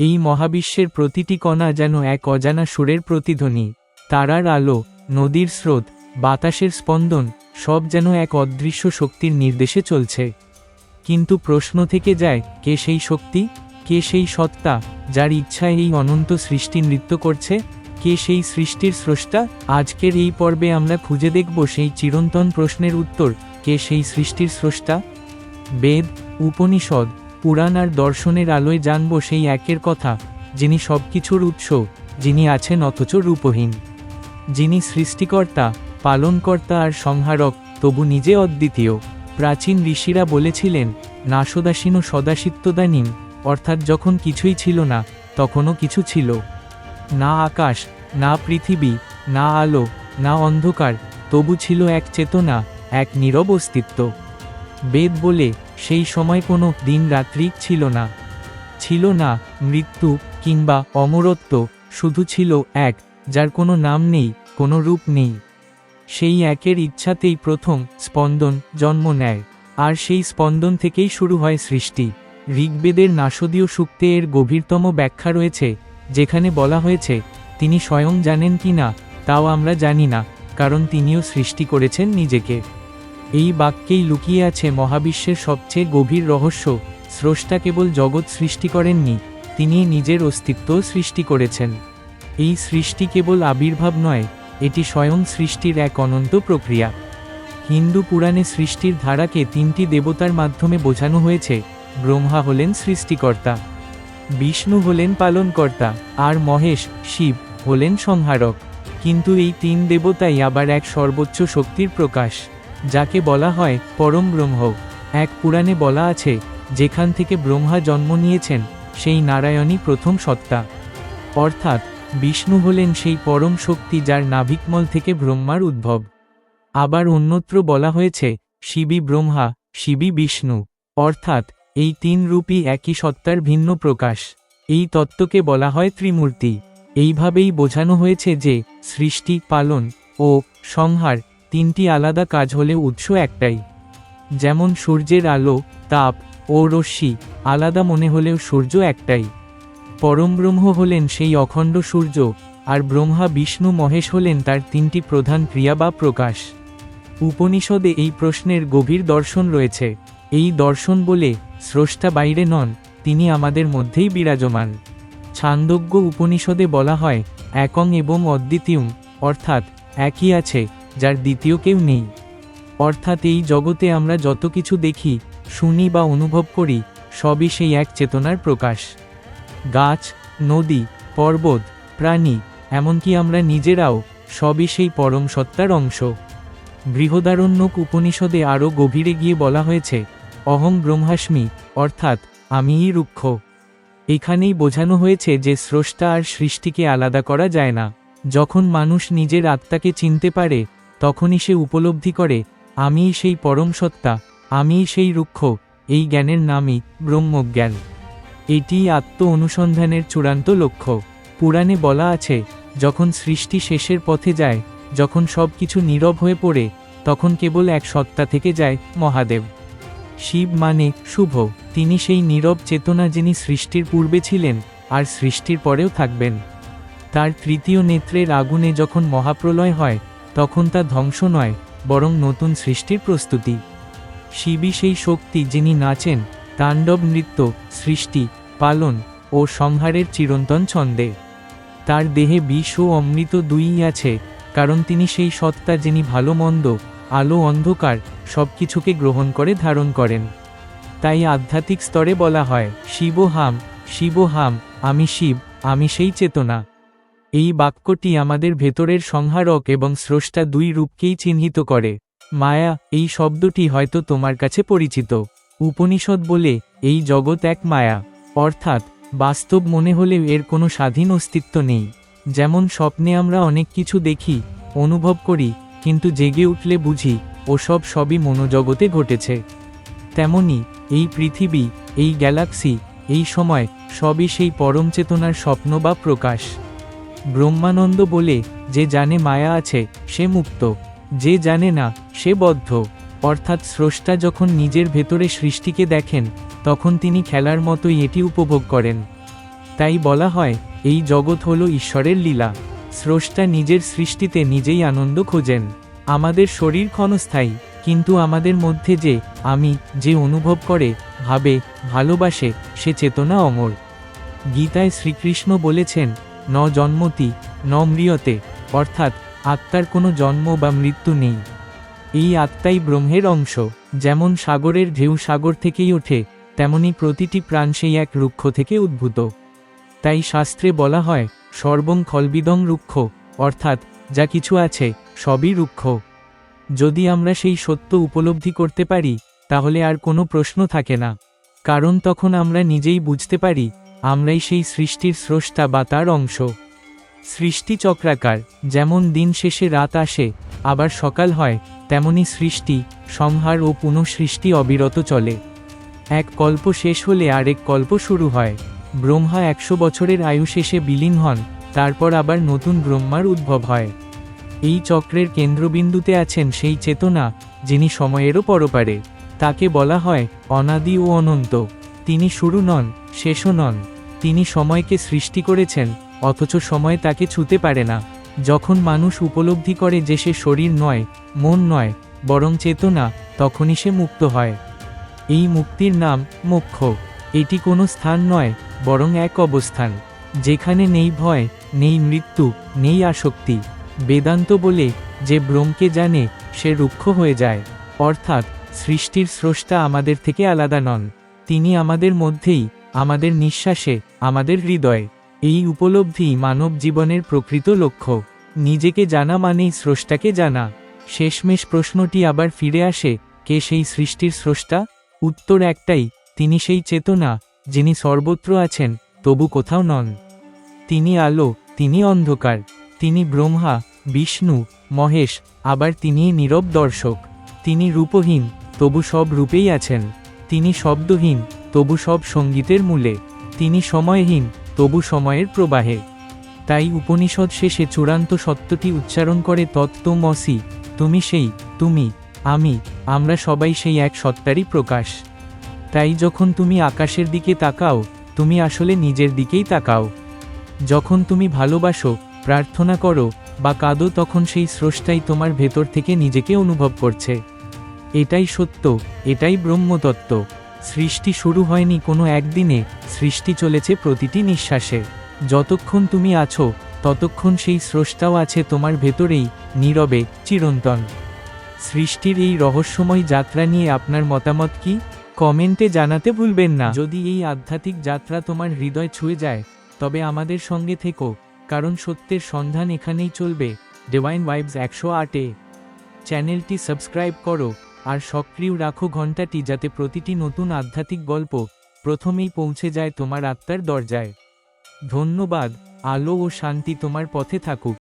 এই মহাবিশ্বের প্রতিটি কণা যেন এক অজানা সুরের প্রতিধ্বনি। তারার আলো, নদীর স্রোত, বাতাসের স্পন্দন, সব যেন এক অদৃশ্য শক্তির নির্দেশে চলছে। কিন্তু প্রশ্ন থেকে যায়, কে সেই শক্তি? কে সেই সত্তা, যার ইচ্ছায় এই অনন্ত সৃষ্টি নৃত্য করছে? কে সেই সৃষ্টির স্রষ্টা? আজকের এই পর্বে আমরা খুঁজে দেখব সেই চিরন্তন প্রশ্নের উত্তর, কে সেই সৃষ্টির স্রষ্টা? বেদ, উপনিষদ পুরাণ আর দর্শনের আলোয় জানব সেই একের কথা, যিনি সব কিছুর উৎস, যিনি আছেন অথচ রূপহীন। যিনি সৃষ্টিকর্তা, পালনকর্তা আর সংহারক, তবু নিজে অদ্বিতীয়। প্রাচীন ঋষিরা বলেছিলেন নাশদাসীন সদাসিত্বদানীন, অর্থাৎ যখন কিছুই ছিল না, তখনও কিছু ছিল। না আকাশ, না পৃথিবী, না আলো, না অন্ধকার, তবু ছিল এক চেতনা, এক নীরব অস্তিত্ব। বেদ বলে সেই সময় কোনো দিন রাত্রি ছিল না। ছিল না, মৃত্যু কিংবা অমরত্ব, শুধু ছিল এক, যার কোনো নাম নেই, কোনো রূপ নেই। সেই একের ইচ্ছাতেই প্রথম স্পন্দন, জন্ম নেয়। আর সেই স্পন্দন থেকেই শুরু হয় সৃষ্টি। ঋগ্বেদের নাসদীয় সূক্তে এর গভীরতম ব্যাখ্যা রয়েছে, যেখানে বলা হয়েছে, তিনি স্বয়ং জানেন কি না, তাও আমরা জানি না, কারণ তিনিও সৃষ্টি করেছেন নিজেকে। এই বাক্যেই লুকিয়ে আছে মহাবিশ্বের সবচেয়ে গভীর রহস্য, স্রষ্টা কেবল জগৎ সৃষ্টি করেননি, তিনি নিজের অস্তিত্ব সৃষ্টি করেছেন। এই সৃষ্টি কেবল আবির্ভাব নয়, এটি স্বয়ং সৃষ্টির এক অনন্ত প্রক্রিয়া। হিন্দু পুরাণে সৃষ্টির ধারাকে তিনটি দেবতার মাধ্যমে বোঝানো হয়েছে, ব্রহ্মা হলেন সৃষ্টিকর্তা, বিষ্ণু হলেন পালনকর্তা, আর মহেশ, শিব, হলেন সংহারক। কিন্তু এই তিন দেবতাই আবার এক সর্বোচ্চ শক্তির প্রকাশ। যাকে বলা হয় পরম ব্রহ্ম। এক পুরাণে বলা আছে, যেখান থেকে ব্রহ্মা জন্ম নিয়েছেন, সেই নারায়ণই প্রথম সত্তা। অর্থাৎ, বিষ্ণু হলেন সেই পরম শক্তি যার নাভিকমল থেকে ব্রহ্মার উদ্ভব। আবার অন্যত্র বলা হয়েছে শিবি ব্রহ্মা শিবি বিষ্ণু। অর্থাৎ, এই তিন রূপই একই সত্তার ভিন্ন প্রকাশ। এই তত্ত্বকে বলা হয় ত্রিমূর্তি। এইভাবেই বোঝানো হয়েছে যে, সৃষ্টি, পালন ও সংহার তিনটি আলাদা কাজ হলেও উৎস একটাই। যেমন সূর্যের আলো, তাপ ও রশ্মি, আলাদা মনে হলেও সূর্য একটাই। পরমব্রহ্ম হলেন সেই অখণ্ড সূর্য, আর ব্রহ্মা বিষ্ণু মহেশ হলেন তার তিনটি প্রধান ক্রিয়া বা প্রকাশ। উপনিষদে এই প্রশ্নের গভীর দর্শন রয়েছে। এই দর্শন বলে, স্রষ্টা বাইরে নন, তিনি আমাদের মধ্যেই বিরাজমান। ছান্দজ্ঞ উপনিষদে বলা হয়, একং এবং অদ্বিতীয়ম অর্থাৎ, একই আছে যার দ্বিতীয় কেউ নেই। অর্থাৎ এই জগতে আমরা যত কিছু দেখি, শুনি বা অনুভব করি, সবই সেই এক চেতনার প্রকাশ। গাছ, নদী, পর্বত, প্রাণী, এমনকি আমরা নিজেরাও, সবই সেই পরম সত্তার অংশ। বৃহদারণ্যক উপনিষদে আরও গভীরে গিয়ে বলা হয়েছে, অহং ব্রহ্মাস্মি, অর্থাৎ আমিই রুক্ষ। এখানেই বোঝানো হয়েছে যে স্রষ্টা আর সৃষ্টিকে আলাদা করা যায় না। যখন মানুষ নিজের আত্মাকে চিনতে পারে তখনই সে উপলব্ধি করে, আমিই সেই পরম সত্তা আমিই সেই রুক্ষ, এই জ্ঞানের নামই ব্রহ্মজ্ঞান। এটিই আত্ম অনুসন্ধানের চূড়ান্ত লক্ষ্য। পুরাণে বলা আছে, যখন সৃষ্টি শেষের পথে যায়, যখন সব কিছু নীরব হয়ে পড়ে, তখন কেবল এক সত্তা থেকে যায় মহাদেব। শিব মানে শুভ, তিনি সেই নীরব চেতনা যিনি সৃষ্টির পূর্বে ছিলেন, আর সৃষ্টির পরেও থাকবেন। তার তৃতীয় নেত্রের আগুনে যখন মহাপ্রলয় হয় তখন তা ধ্বংস নয়, বরং নতুন সৃষ্টির প্রস্তুতি। শিবই সেই শক্তি যিনি নাচেন, তাণ্ডব নৃত্য, সৃষ্টি, পালন ও সংহারের চিরন্তন ছন্দে। তার দেহে বিষ ও অমৃত দুইই আছে, কারণ তিনি সেই সত্তা যিনি ভালো মন্দ, আলো, অন্ধকার সব কিছুকে গ্রহণ করে ধারণ করেন। তাই আধ্যাত্মিক স্তরে বলা হয়, শিব হাম শিব হাম, আমি শিব, আমি সেই চেতনা। এই বাক্যটি আমাদের ভেতরের সংহারক এবং স্রষ্টা দুই রূপকেই চিহ্নিত করে। মায়া, এই শব্দটি হয়তো তোমার কাছে পরিচিত। উপনিষদ বলে, এই জগৎ এক মায়া। অর্থাৎ, বাস্তব মনে হলেও এর কোনো স্বাধীন অস্তিত্ব নেই। যেমন স্বপ্নে আমরা অনেক কিছু দেখি, অনুভব করি, কিন্তু জেগে উঠলে বুঝি ওসব সবই মনোজগতে ঘটেছে। তেমনি, এই পৃথিবী, এই গ্যালাক্সি, এই সময়, সবই সেই পরম চেতনার স্বপ্ন বা প্রকাশ। ব্রহ্মানন্দ বলে, যে জানে মায়া আছে, সে মুক্ত। যে জানে না, সে বদ্ধ। অর্থাৎ স্রষ্টা যখন নিজের ভেতরে সৃষ্টিকে দেখেন, তখন তিনি খেলার মতোই এটি উপভোগ করেন। তাই বলা হয়, এই জগৎ হল ঈশ্বরের লীলা। স্রষ্টা নিজের সৃষ্টিতে নিজেই আনন্দ খোঁজেন। আমাদের শরীর ক্ষণস্থায়ী, কিন্তু আমাদের মধ্যে যে আমি, যে অনুভব করে, ভাবে, ভালোবাসে, সে চেতনা অমর। গীতায় শ্রীকৃষ্ণ বলেছেন ন জন্মতি, ন মৃয়তে, অর্থাৎ আত্মার কোনো জন্ম বা মৃত্যু নেই। এই আত্মাই ব্রহ্মের অংশ, যেমন সাগরের ঢেউ সাগর থেকেই ওঠে, তেমনি প্রতিটি প্রাণ সেই এক রুক্ষ থেকে উদ্ভূত। তাই শাস্ত্রে বলা হয়, সর্বং খলবিদং রুক্ষ, অর্থাৎ যা কিছু আছে, সবই রুক্ষ। যদি আমরা সেই সত্য উপলব্ধি করতে পারি, তাহলে আর কোনো প্রশ্ন থাকে না। কারণ তখন আমরা নিজেই বুঝতে পারি আমরাই সেই সৃষ্টির স্রষ্টা বা তার অংশ। সৃষ্টি চক্রাকার যেমন দিন শেষে রাত আসে, আবার সকাল হয়, তেমনি সৃষ্টি, সংহার ও পুনঃসৃষ্টি অবিরত চলে। এক কল্প শেষ হলে আরেক কল্প শুরু হয়। ব্রহ্মা একশো বছরের আয়ু শেষে বিলীন হন, তারপর আবার নতুন ব্রহ্মার উদ্ভব হয়। এই চক্রের কেন্দ্রবিন্দুতে আছেন সেই চেতনা, যিনি সময়েরও পরপারে। তাকে বলা হয় অনাদি ও অনন্ত। তিনি শুরু নন, শেষও নন। তিনি সময়কে সৃষ্টি করেছেন, অথচ সময় তাকে ছুতে পারে না। যখন মানুষ উপলব্ধি করে যে সে শরীর নয়, মন নয়, বরং চেতনা, তখনই সে মুক্ত হয়। এই মুক্তির নাম মোক্ষ। এটি কোনো স্থান নয়, বরং এক অবস্থান, যেখানে নেই ভয়, নেই মৃত্যু, নেই আসক্তি। বেদান্ত বলে, যে ব্রহ্মকে জানে, সে রুক্ষ হয়ে যায়। অর্থাৎ, সৃষ্টির স্রষ্টা আমাদের থেকে আলাদা নন। তিনি আমাদের মধ্যেই আমাদের নিঃশ্বাসে, আমাদের হৃদয়ে, এই উপলব্ধি মানব জীবনের প্রকৃত লক্ষ্য। নিজেকে জানা মানেই স্রষ্টাকে জানা। শেষমেশ প্রশ্নটি আবার ফিরে আসে, কে সেই সৃষ্টির স্রষ্টা? উত্তর একটাই, তিনি সেই চেতনা, যিনি সর্বত্র আছেন, তবু কোথাও নন। তিনি আলো, তিনি অন্ধকার, তিনি ব্রহ্মা, বিষ্ণু, মহেশ, আবার তিনি নীরব দর্শক। তিনি রূপহীন, তবু সব রূপেই আছেন। তিনি শব্দহীন তবু সব সঙ্গীতের মূলে, তিনি সময়হীন, তবু সময়ের প্রবাহে। তাই উপনিষদ শেষে চূড়ান্ত সত্যটি উচ্চারণ করে তত্ত্বমসি তুমি সেই, তুমি, আমি, আমরা সবাই সেই এক সত্তারই প্রকাশ। তাই যখন তুমি আকাশের দিকে তাকাও, তুমি আসলে নিজের দিকেই তাকাও। যখন তুমি ভালোবাসো, প্রার্থনা করো, বা কাঁদো তখন সেই স্রষ্টাই তোমার ভেতর থেকে নিজেকে অনুভব করছে। এটাই সত্য, এটাই ব্রহ্মতত্ত্ব। সৃষ্টি শুরু হয়নি কোনো একদিনে, সৃষ্টি চলেছে প্রতিটি নিঃশ্বাসে। যতক্ষণ তুমি আছো, ততক্ষণ সেই স্রষ্টাও আছে তোমার ভেতরেই, নীরবে, চিরন্তন। সৃষ্টির এই রহস্যময় যাত্রা নিয়ে আপনার মতামত কি? কমেন্টে জানাতে ভুলবেন না। যদি এই আধ্যাত্মিক যাত্রা তোমার হৃদয় ছুঁয়ে যায়, তবে আমাদের সঙ্গে থেকো, কারণ সত্যের সন্ধান এখানেই চলবে। ডিভাইন ভাইবস একশো আটে। চ্যানেলটি সাবস্ক্রাইব করো। আর সক্রিয় রাখো ঘন্টাটি যাতে প্রতিটি নতুন আধ্যাত্মিক গল্প প্রথমেই পৌঁছে যায় তোমার আত্মার দরজায়। ধন্যবাদ, আলো ও শান্তি তোমার পথে থাকুক।